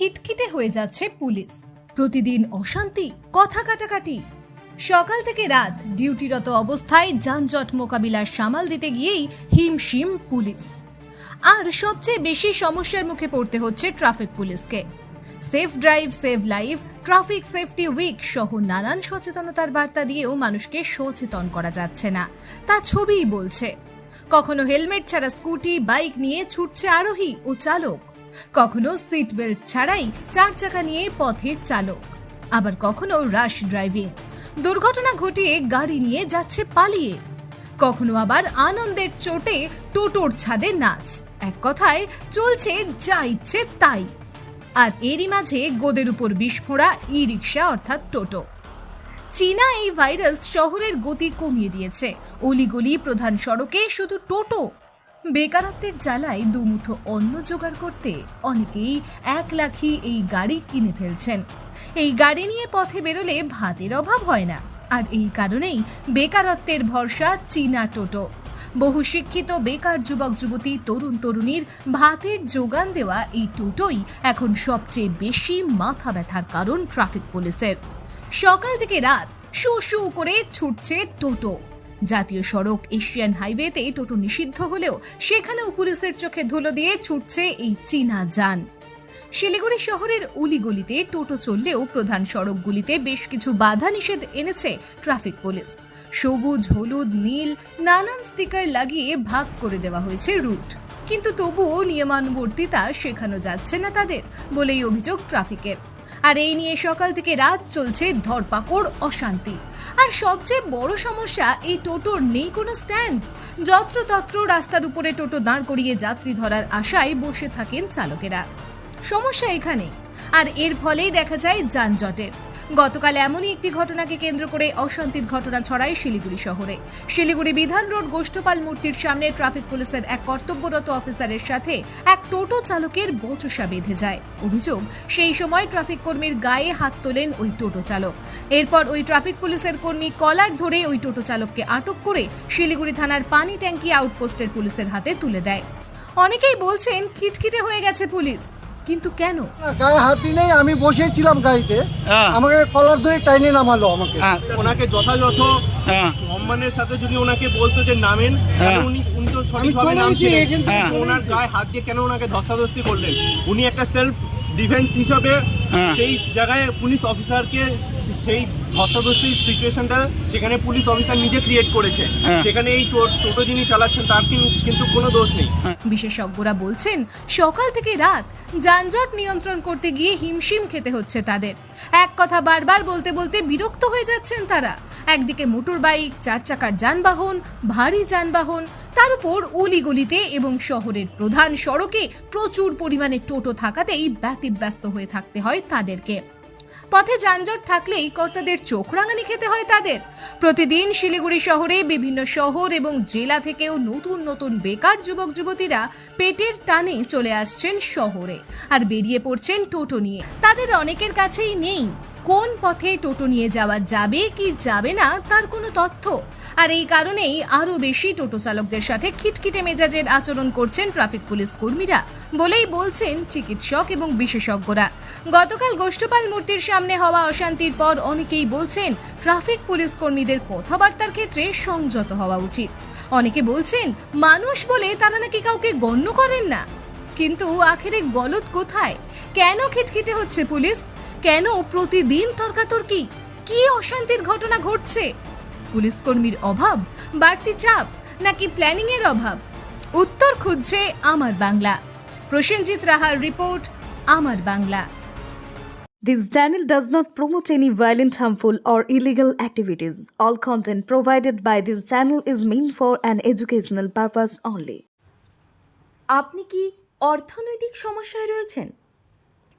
খিটখিটে হয়ে যাচ্ছে পুলিশ। প্রতিদিন অশান্তি, কথা কাটাকাটি। সকাল থেকে রাত ডিউটিরত অবস্থায় যানজট মোকাবিলার সামাল দিতে গিয়েই হিমশিম পুলিশ। আর সবচেয়ে বেশি সমস্যার মুখে পড়তে হচ্ছে ট্রাফিক পুলিশকে। Safe drive save life, traffic safety week সহ নানান সচেতনতার বার্তা দিয়েও মানুষকে সচেতন করা যাচ্ছে না। তা ছবিই বলছে। কখনো হেলমেট ছাড়া স্কুটি, বাইক নিয়ে ছুটছে আরোহী ও চালক। কখনো সিট বেল্ট ছাড়াই চার চাকা নিয়ে পথে চালক, আবার কখনো রাশ ড্রাইভিং দুর্ঘটনা ঘটিয়ে গাড়ি নিয়ে যাচ্ছে পালিয়ে। কখনো আবার আনন্দের চোটে টোটোর ছাদে নাচ। এক কথায়, চলছে যা ইচ্ছে তাই। আর এরই মাঝে গোদের উপর বিস্ফোরা ই রিক্সা অর্থাৎ টোটো। চীনা এই ভাইরাস শহরের গতি কমিয়ে দিয়েছে। অলিগলি প্রধান সড়কে শুধু টোটো বেকারত্বের জ্বালায় দুমুঠো অন্ন জোগাড় করতে অনেকেই এক লাখি এই গাড়ি কিনে ফেলছেন। এই গাড়ি নিয়ে পথে বেরোলে ভাতের অভাব হয় না। আর এই কারণেই বেকারত্বের ভরসা চীনা টোটো। বহু শিক্ষিত বেকার যুবক, যুবতী, তরুণ, তরুণীর ভাতের যোগান দেওয়া এই টোটোই এখন সবচেয়ে বেশি মাথা ব্যথার কারণ ট্রাফিক পুলিশের। সকাল থেকে রাত শু শু করে ছুটছে টোটো। জাতীয় সড়ক এশিয়ান হাইওয়েতে টোটো নিষিদ্ধ হলেও সেখানেও পুলিশের চোখে ধুলো দিয়ে ছুটছে এই চীনা যান। শিলিগুড়ি শহরের উলিগলিতে টোটো চললেও প্রধান সড়কগুলিতে বেশ কিছু বাধা নিষেধ এনেছে ট্রাফিক পুলিশ। সবুজ, হলুদ, নীল নানান স্টিকার লাগিয়ে ভাগ করে দেওয়া হয়েছে রুট। কিন্তু তবুও নিয়মানুবর্তিতা শেখানো যাচ্ছে না তাদের বলেই অভিযোগ ট্রাফিকের। আর এই নিয়ে সকাল থেকে রাত চলছে ধরপাকড়, অশান্তি। আর সবচেয়ে বড় সমস্যা, এই টোটোর নেই কোনো স্ট্যান্ড। যত্রতত্র রাস্তার উপরে টোটো দাঁড় করিয়ে যাত্রী ধরার আশায় বসে থাকেন চালকেরা। সমস্যা এখানে আর এর ফলেই দেখা যায় যানজটের। গতকাল এমনই একটি ঘটনাকে কেন্দ্র করে অশান্তির ঘটনা ছড়ায় শিলিগুড়ি শহরে। শিলিগুড়ি বিধান রোড গোষ্ঠপাল মূর্তির সামনে ট্রাফিক পুলিশের এক কর্তব্যরত অফিসারের সাথে এক টোটো চালকের বচসা বেঁধে যায়। অভিযোগ, সেই সময় ট্রাফিক কর্মীর গায়ে হাত তোলেন ওই টোটো চালক। এরপর ওই ট্রাফিক পুলিশের কর্মী কলার ধরে ওই টোটো চালককে আটক করে শিলিগুড়ি থানার পানি ট্যাঙ্কি আউটপোস্টের পুলিশের হাতে তুলে দেয়। অনেকেই বলছেন, খিটখিটে হয়ে গেছে পুলিশ। কিন্তু কেন গায়ে হাতি নেই আমি বসেছিলাম গাড়িতে হ্যাঁ। আমাকে কলার ধরে টাইনে নামালো আমাকে হ্যাঁ ওনাকে যথাযথ হ্যাঁ সম্মানের সাথে যদি ওনাকে বলতো যে নামেন। উনি উনি তো সঠিকভাবে নামছিলেন কিন্তু। ওনার গায়ে হাত দিয়ে কেন ওনাকে ধস্তাধস্তি করলেন উনি একটা সেলফ ডিফেন্স হিসাবে। সেই জায়গায় পুলিশ অফিসারকে সেই ধস্তাধস্তির সিচুয়েশনটা সেখানে পুলিশ অফিসার নিজে ক্রিয়েট করেছে। হ্যাঁ। সেখানে এই টোটো যিনি চালাচ্ছেন তার কিন্তু কোনো দোষ নেই। বিশেষজ্ঞরা বলছেন সকাল থেকে রাত যানজট নিয়ন্ত্রণ করতে গিয়ে হিমশিম খেতে হচ্ছে তাদের। এক কথা বারবার বলতে বলতে বিরক্ত হয়ে যাচ্ছেন তারা। একদিকে মোটর বাইক চার চাকার যানবাহন ভারী যানবাহন তার উপর অলিগলিতে এবং শহরের প্রধান সড়কে প্রচুর পরিমাণে টোটো থাকাতেই ব্যতিব্যস্ত হয়ে থাকতে হয় তাদেরকে। পথে যানজট থাকলেই কর্তাদের চোখ রাঙানি খেতে হয় তাদের। প্রতিদিন শিলিগুড়ি শহরে বিভিন্ন শহর এবং জেলা থেকেও নতুন নতুন বেকার যুবক যুবতীরা পেটের টানে চলে আসছেন শহরে। আর বেরিয়ে পড়ছেন টোটো নিয়ে। তাদের অনেকের কাছেই নেই। কোন পথে টোটো নিয়ে যাওয়া যাবে, কি যাবে না, তার কোনো তথ্য। আর এই কারণেই আরও বেশি টোটো চালকদের সাথে খিটখিটে মেজাজের আচরণ করছেন ট্রাফিক পুলিশ কর্মীরা, বলেই বলছেন চিকিৎসক এবং বিশেষজ্ঞরা। গতকাল গোষ্ঠপাল মূর্তির সামনে হওয়া অশান্তির পর অনেকেই বলছেন, ট্রাফিক পুলিশ কর্মীদের কথাবার্তার ক্ষেত্রে সংযত হওয়া উচিত। অনেকে বলছেন, মানুষ বলে তারা নাকি কাউকে গণ্য করেন না। কিন্তু আখেরে গলত কোথায়? কেন খিটখিটে হচ্ছে পুলিশ? কেন প্রতিদিন তর্কাতর্কি কি অশান্তির ঘটনা ঘটছে পুলিশ কর্মীর অভাব বাড়তি চাপ নাকি প্ল্যানিং এর অভাব উত্তর খুঁজছে আমার বাংলা প্রসেনজিৎ রাহার রিপোর্ট আমার Bangla This channel does not promote any violent, harmful, or illegal activities. All content provided by this channel is meant for an educational purpose only. আপনি কি অর্থনৈতিক সমস্যায় রয়েছেন